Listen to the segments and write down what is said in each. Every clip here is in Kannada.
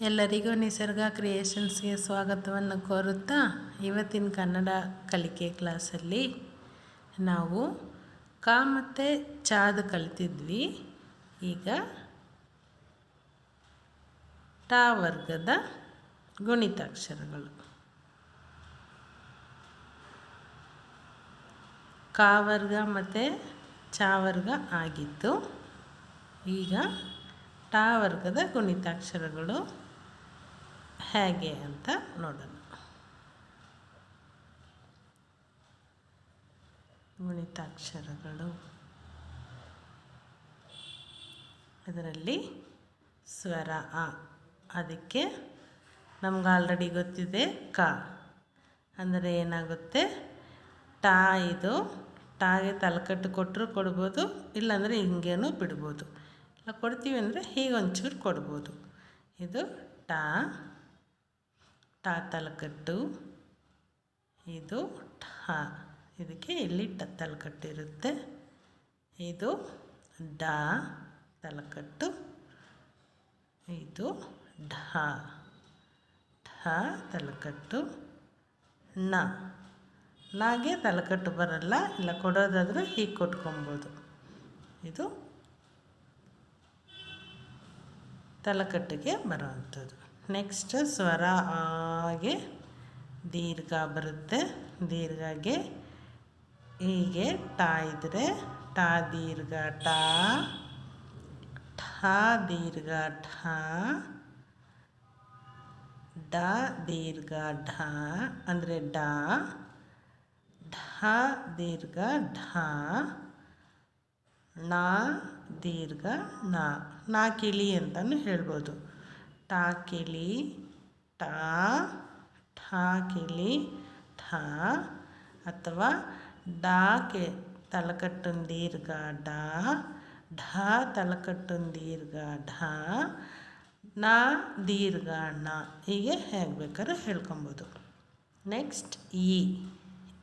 ಎಲ್ಲರಿಗೂ ನಿಸರ್ಗ ಕ್ರಿಯೇಷನ್ಸ್ಗೆ ಸ್ವಾಗತವನ್ನು ಕೋರುತ್ತಾ ಇವತ್ತಿನ ಕನ್ನಡ ಕಲಿಕೆ ಕ್ಲಾಸಲ್ಲಿ ನಾವು ಕ ಮತ್ತು ಚಾದ ಕಲಿತಿದ್ವಿ. ಈಗ ಟಾ ವರ್ಗದ ಗುಣಿತಾಕ್ಷರಗಳು. ಕ ವರ್ಗ ಮತ್ತು ಚ ವರ್ಗ ಆಗಿತ್ತು. ಈಗ ಟಾ ವರ್ಗದ ಗುಣಿತಾಕ್ಷರಗಳು. ಹೇಗೆ ಅಂತ ನೋಡೋಣ. ಗುಣಿತಾಕ್ಷರಗಳು. ಅದರಲ್ಲಿ ಸ್ವರ, ಅ. ಅದಕ್ಕೆ ನಮ್ಗೆ ಆಲ್ರೆಡಿ ಗೊತ್ತಿದೆ ಕ. ಅಂದರೆ ಏನಾಗುತ್ತೆ? ಟಾ ಇದು, ಟಾಗೆ ತಲೆಕಟ್ಟು ಕೊಟ್ಟರು ಕೊಡ್ಬೋದು, ಇಲ್ಲಾಂದರೆ ಹಿಂಗೇನು ಬಿಡ್ಬೋದು. ಇಲ್ಲ ಕೊಡ್ತೀವಿ ಅಂದರೆ ಹೀಗೆ ಒಂಚೂರು ಕೊಡ್ಬೋದು. ಇದು ಟಾ. ಟಾ ತಲೆಕಟ್ಟು ಇದು ಠ. ಇದಕ್ಕೆ ಇಲ್ಲಿ ಟ ತಲೆಕಟ್ಟು ಇರುತ್ತೆ. ಇದು ಡ ತಲೆಕಟ್ಟು. ಇದು ಢ. ಢ ತಲೆಕಟ್ಟು. ನ ನಾಗೆ ತಲೆಕಟ್ಟು ಬರಲ್ಲ, ಇಲ್ಲ ಕೊಡೋದಾದರೂ ಹೀಗೆ ಕೊಟ್ಕೊಬೋದು. ಇದು ತಲೆಕಟ್ಟಿಗೆ ಬರೋವಂಥದ್ದು. ನೆಕ್ಸ್ಟ್ ಸ್ವರ ಆಗೆ ದೀರ್ಘ ಬರುತ್ತೆ. ದೀರ್ಘಗೆ ಹೀಗೆ ಟಾ ಇದ್ದರೆ ಟಾ ದೀರ್ಘ ಟಾ ಠ ದೀರ್ಘ ಠ, ಡ ದೀರ್ಘ ಢ ಅಂದರೆ ಡ, ಢ ದೀರ್ಘ ಢ ನ ದೀರ್ಘ ನ ನಾ ಕಿಳಿ ಅಂತಲೂ ಹೇಳ್ಬೋದು. ಟಾ ಕಿಳಿ ಟಾ ಠಾಕಿಲಿ, ಠ ಅಥವಾ ಡಾಕೆ ತಲಕಟ್ಟು ದೀರ್ಘ ಡಾ ಢ ತಲಕಟ್ಟು ದೀರ್ಘ ಢ ನ ದೀರ್ಘ ಣ ಹೀಗೆ ಹೇಗೆ ಬೇಕಾದ್ರೆ ಹೇಳ್ಕೊಬೋದು. ನೆಕ್ಸ್ಟ್ ಈ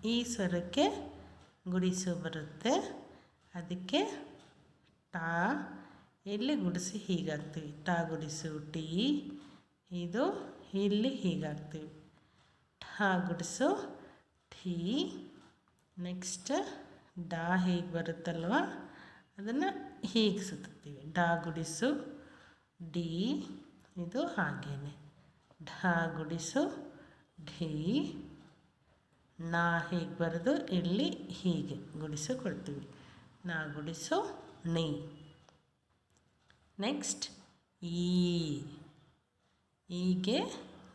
ಈ ಸ್ವರಕ್ಕೆ ಗುಡಿಸು ಬರುತ್ತೆ. ಅದಕ್ಕೆ ಟಾ ಇಲ್ಲಿ ಗುಡಿಸಿ ಹೀಗಾಗ್ತೀವಿ? ಟಾ ಗುಡಿಸು, ಟಿ. ಇದು ಇಲ್ಲಿ ಹೀಗಾಗ್ತೀವಿ. ಠ ಗುಡಿಸು ಠೀ ನೆಕ್ಸ್ಟ್ ಡಾ ಹೀಗೆ ಬರುತ್ತಲ್ವ? ಅದನ್ನು ಹೀಗೆ ಸುತ್ತೀವಿ ಡಾ ಗುಡಿಸು, ಡಿ. ಇದು ಹಾಗೇನೆ. ಢ ಗುಡಿಸು, ಢೀ. ನಾ ಹೀಗೆ ಬರೆದು ಇಲ್ಲಿ ಹೀಗೆ ಗುಡಿಸು ಕೊಡ್ತೀವಿ. ನಾ ಗುಡಿಸು ನೀ ನೆಕ್ಸ್ಟ್ ಈ. ಹೀಗೆ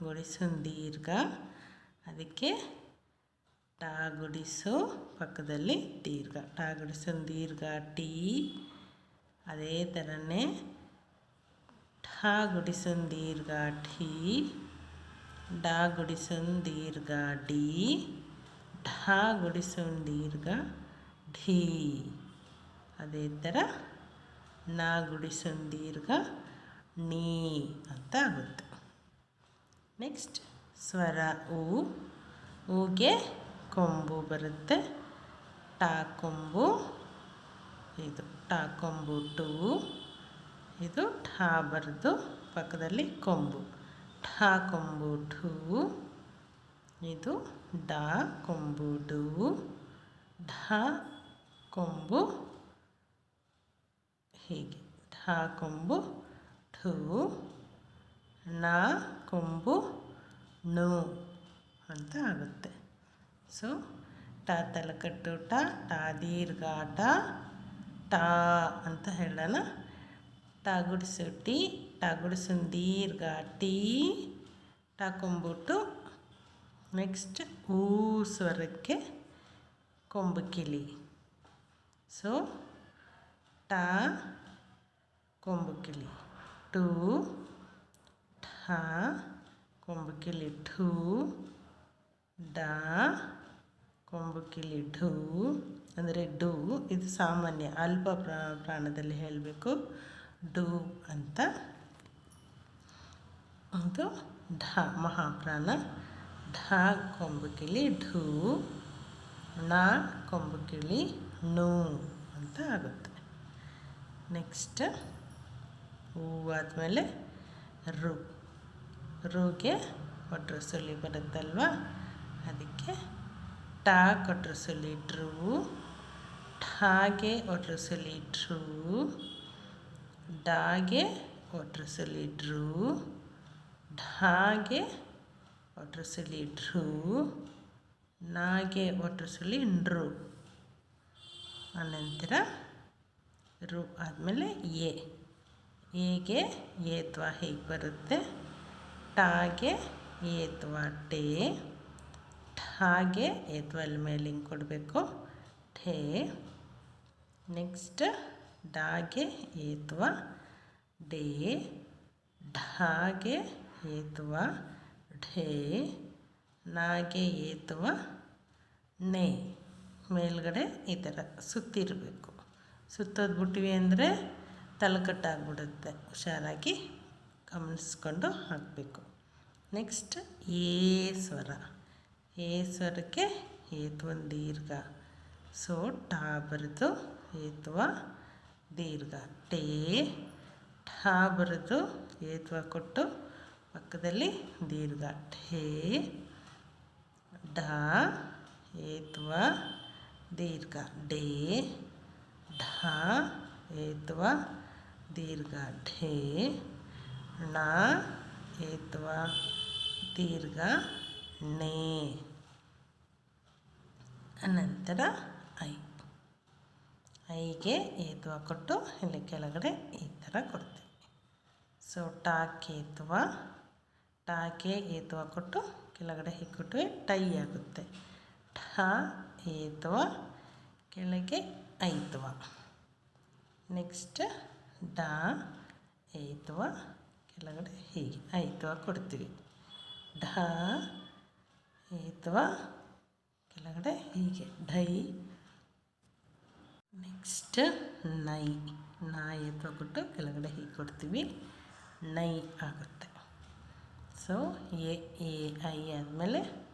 ಗುಡಿಸು ದೀರ್ಘ ಅದಕ್ಕೆ ಟಾ ಗುಡಿಸು ಪಕ್ಕದಲ್ಲಿ ದೀರ್ಘ. ಟಾ ಗುಡಿಸು ದೀರ್ಘ ಟೀ. ಅದೇ ಥರನೇ ಠ ಗುಡಿಸು ದೀರ್ಘ ಠೀ. ಡಾ ಗುಡಿಸು ದೀರ್ಘ ಡಿ. ಢಾ ಗುಡಿಸು ದೀರ್ಘ ಢೀ. ಅದೇ ಥರ ನಾ ಗುಡಿಸು ನೀ ಅಂತ ಆಗುತ್ತೆ. ನೆಕ್ಸ್ಟ್ ಸ್ವರ ಹೂ ಊಗೆ ಕೊಂಬು ಬರುತ್ತೆ. ಟಾ ಕೊಂಬು, ಇದು ಟಾ ಕೊಂಬು ಟೂ. ಇದು ಠಾ ಬರೆದು ಪಕ್ಕದಲ್ಲಿ ಕೊಂಬು. ಠಾ ಕೊಂಬು ಠೂ. ಇದು ಡಾ ಕೊಂಬು ಡೂ. ಢ ಕೊಂಬು ಹೀಗೆ. ಢ ಕೊಂಬು ಠೂ ನ ಕೊಂಬು, ನು ಅಂತ ಆಗುತ್ತೆ. ಸೊ ಟ ತಲಕಟ್ಟು ಟ ಟಾ ದೀರ್ಘ ಟ ಅಂತ ಹೇಳೋಣ. ಟ ಗುಡಿಸು ಟಿ ಟ ಗುಡಿಸು ದೀರ್ಘ ಟೀ ನೆಕ್ಸ್ಟ್ ಊ ಸ್ವರಕ್ಕೆ ಕೊಂಬು ಕಿಲಿ. ಸೊ ಟ ಕೊಂಬುಕಿಲಿ ಟು ಠ ಕೊಂಬುಕಿಲಿ ಠೂ, ಡಾ ಕೊಂಬು ಕಿಳಿ ಢೂ ಅಂದರೆ ಡು. ಇದು ಸಾಮಾನ್ಯ ಅಲ್ಪ ಪ್ರಾಣದಲ್ಲಿ ಹೇಳಬೇಕು. ಡು ಅಂತ ಅದು ಢ, ಮಹಾಪ್ರಾಣ. ಢ ಕೊಂಬುಕಿಲಿ ಢೂ ನ ಕೊಂಬುಕಿಳಿ ನೂ ಅಂತ ಆಗುತ್ತೆ. ನೆಕ್ಸ್ಟ್ ಹೂ ಆದಮೇಲೆ ರು. ರೂಗೆ ಕೊಟ್ಟರು ಸುಳಿ ಬರುತ್ತಲ್ವ? ಅದಕ್ಕೆ ಟಾ ಕೊಟ್ಟರು ಸುಳಿ ಡ್ರೂ ಠಾಗೆ ಒಟ್ರು ಸುಳಿ ಡ್ರೂ ಡಾಗೆ ಒಟ್ರು ಸುಳಿ ಡ್ರೂ ಢಾಗೆ ಒಟ್ರು ಸುಳಿ ಡ್ರೂ ನಾಗೆ ಒಟ್ರು ಸುಳಿ ಡ್ರೂ ಅನಂತರ ರು ಆದಮೇಲೆ ಎ. ಎಗೆ ಏತ್ವ ಹೇಗೆ ಬರುತ್ತೆ. ಟಾಗೆ ಏತ್ವ ಟೇ. ಠಾಗೆ ಏತ್ವ ಅಲ್ಲಿ ಕೊಡಬೇಕು. ಠೇ. ನೆಕ್ಸ್ಟ್ ಡಾಗೆ ಏತ್ವ ಡೇ. ಢಾಗೆ ಏತ್ವ ಢೇ. ನಾಗೆ ಏತ್ವ ನೇ. ಮೇಲ್ಗಡೆ ಈ ಥರ ಸುತ್ತಿರಬೇಕು. ಸುತ್ತೋದು ಬಿಟ್ವಿ ಅಂದರೆ ತಲೆಕಟ್ಟಾಗ್ಬಿಡುತ್ತೆ. ಹುಷಾರಾಗಿ ಗಮನಿಸ್ಕೊಂಡು ಹಾಕಬೇಕು. ನೆಕ್ಸ್ಟ್ ಏ ಸ್ವರ. ಏ ಸ್ವರಕ್ಕೆ ಏತ್ವನ್ ದೀರ್ಘ. ಸೊ ಟಾ ಬರೆದು ಏತ್ವ ದೀರ್ಘ. ಟೇ ಠಾ ಬರೆದು ಏತ್ವ ಕೊಟ್ಟು ಪಕ್ಕದಲ್ಲಿ ದೀರ್ಘ. ಠೇ ಢ ಏತ್ವ ದೀರ್ಘ. ಡೇ ಢ ಏತ್ವ ದೀರ್ಘ ಢೇ ಣ ಏತ್ವ ದೀರ್ಘ ನೇ ಅನಂತರ ಐ. ಐಗೆ ಏತ್ವ ಕೊಟ್ಟು ಇಲ್ಲಿ ಕೆಳಗಡೆ ಈ ಥರ ಕೊಡ್ತೀವಿ. ಸೊ ಟಾಕೇತ್ವ, ಟಾಕೆ ಏತ್ವ ಕೊಟ್ಟು ಕೆಳಗಡೆ ಹೀಗೆ ಟೈ ಆಗುತ್ತೆ. ಠ ಏತ್ವ, ಕೆಳಗೆ ಐತ್ವ. ನೆಕ್ಸ್ಟ್ ಡ ಐತ್ವ ಕೆಳಗಡೆ ಹೀಗೆ. ಐತ್ವ ಕೊಡ್ತೀವಿ. ಢ ಐತ್ವ ಕೆಳಗಡೆ ಹೀಗೆ. ಢೈ. ನೆಕ್ಸ್ಟ್ ನೈ. ನಾ, ಏತ್ವ ಕೊಟ್ಟು ಕೆಳಗಡೆ ಹೀಗೆ ಕೊಡ್ತೀವಿ. ನೈ ಆಗುತ್ತೆ. ಸೊ ಎ ಎ, ಐ ಆದಮೇಲೆ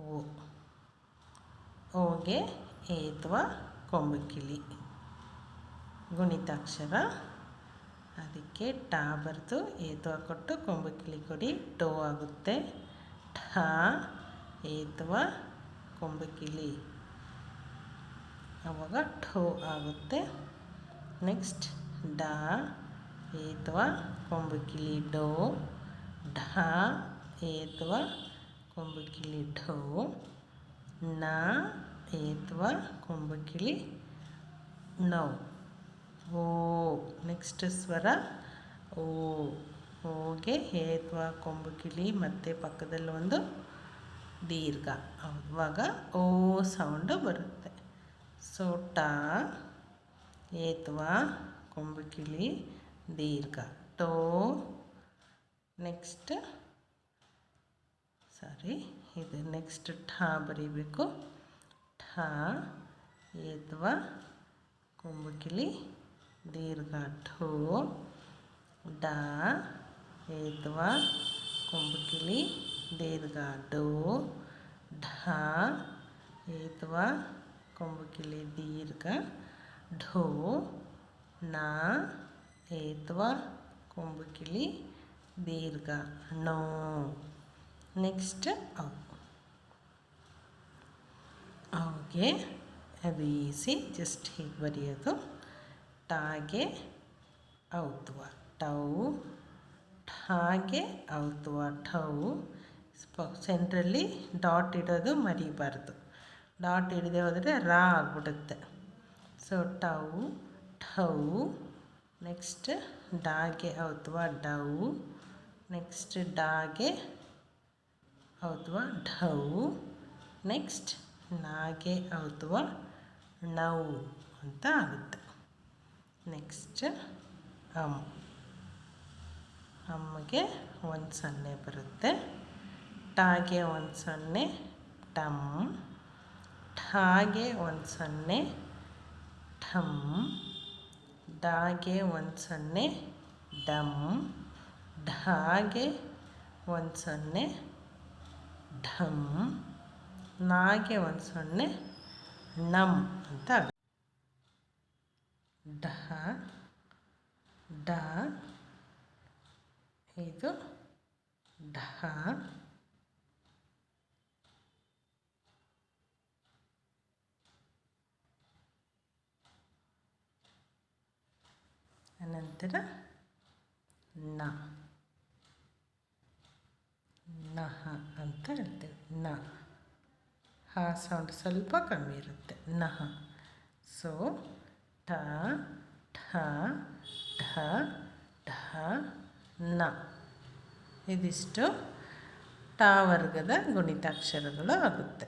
ಓ. ಓಗೆ ಏತ್ವ ಕೊಂಬಕಿಲಿ ಗುಣಿತಾಕ್ಷರ. ಅದಕ್ಕೆ ಟಾ ಬರೆದು ಏತುವ ಕೊಟ್ಟು ಕೊಂಬಕಿಲಿ ಕೊಡಿ. ಟೋ ಆಗುತ್ತೆ. ಠ ಏತ್ವ ಕೊಂಬಕಿಲಿ ಅವಾಗ ಠೋ ಆಗುತ್ತೆ. ನೆಕ್ಸ್ಟ್ ಡಾ ಏತ್ವ ಕೊಂಬಕಿಲಿ ಡೋ. ಢ ಏತ್ವ ಕೊಂಬಕಿಲಿ ಢೋ ನ ಏತ್ವ? ಕೊಂಬಕಿಳಿ. ನೌ. ಓ ನೆಕ್ಸ್ಟ್ ಸ್ವರ. ಓ. ಓಗೆ ಏತ್ವ? ಕೊಂಬಕಿಳಿ ಮತ್ತು ಪಕ್ಕದಲ್ಲಿ ಒಂದು ದೀರ್ಘ. ಅವಾಗ ಓ ಸೌಂಡು ಬರುತ್ತೆ. ಸೊ ಟ ಏತ್ವ? ಕೊಂಬಕಿಳಿ. ದೀರ್ಘ. ಟೋ. ನೆಕ್ಸ್ಟ್ ಸಾರಿ, ಇದು ನೆಕ್ಸ್ಟ್ ಠಾ ಬರೀಬೇಕು. ಠ ಏತ್ವ ಕೊಂಬಕಿಲಿ ದೀರ್ಘ ಠೋ ಡ ಏತ್ವ ಕೊಂಬಕಿಲಿ ದೀರ್ಘ ಡೋ ಢ ಏತ್ವ ಕೊಂಬಕಿಲಿ ದೀರ್ಘ ಢೋ ನ ಏತ್ವ ಕೊಂಬಕಿಲಿ ದೀರ್ಘ ನೋ ಅವ್ಗೆ ಅದು ಈಸಿ ಜಸ್ಟ್ ಹೀಗೆ ಬರೆಯೋದು. ಟಾಗೆ ಔತ್ವ, ಟೌ, ಠಾಗೆ ಔತ್ವ, ಠೌ. ಸೆಂಟ್ರಲ್ಲಿ ಡಾಟ್ ಇಡೋದು ಮರಿಬಾರ್ದು. ಡಾಟ್ ಹಿಡದೆ ಹೋದರೆ ರಾ ಆಗ್ಬಿಡುತ್ತೆ. ಸೊ ಟೌ, ಠೌ. ನೆಕ್ಸ್ಟ್ ಡಾಗೆ ಔತ್ವ, ಡೌ. ನೆಕ್ಸ್ಟ್ ಡಾಗೆ ಔತ್ವ, ಢೌ. ನೆಕ್ಸ್ಟ್ ನಾಗೆ ಅಥವಾ ನೌ ಅಂತ ಆಗುತ್ತೆ. ನೆಕ್ಸ್ಟ್ ಅಮ್ ಅಮ್ಮಗೆ ಒಂದು ಸೊನ್ನೆ ಬರುತ್ತೆ. ಟಾಗೆ ಒಂದು ಸೊನ್ನೆ ಟಮ್ ಠಾಗೆ ಒಂದು ಸೊನ್ನೆ, ಠಮ್. ಡಾಗೆ ಒಂದು ಸೊನ್ನೆ ಡಮ್ ಢಾಗೆ ಒಂದು ಸೊನ್ನೆ, ಢಮ್. ನಾಗೆ ಒಂದು ಸೊನ್ನೆ, ನಮ್ ಅಂತ ಡಹ ಡ ಇದು ಢ. ಅನಂತರ ನ. ನಹ ಅಂತ ಹೇಳ್ತೇವೆ ನ. ಹ ಸೌಂಡ್ ಸ್ವಲ್ಪ ಕಮ್ಮಿ ಇರುತ್ತೆ. ನಹ. ಸೊ ಠ ಠ ಢ ಢ ನ ಇದಿಷ್ಟು ಟ ವರ್ಗದ ಗುಣಿತಾಕ್ಷರಗಳು ಆಗುತ್ತೆ.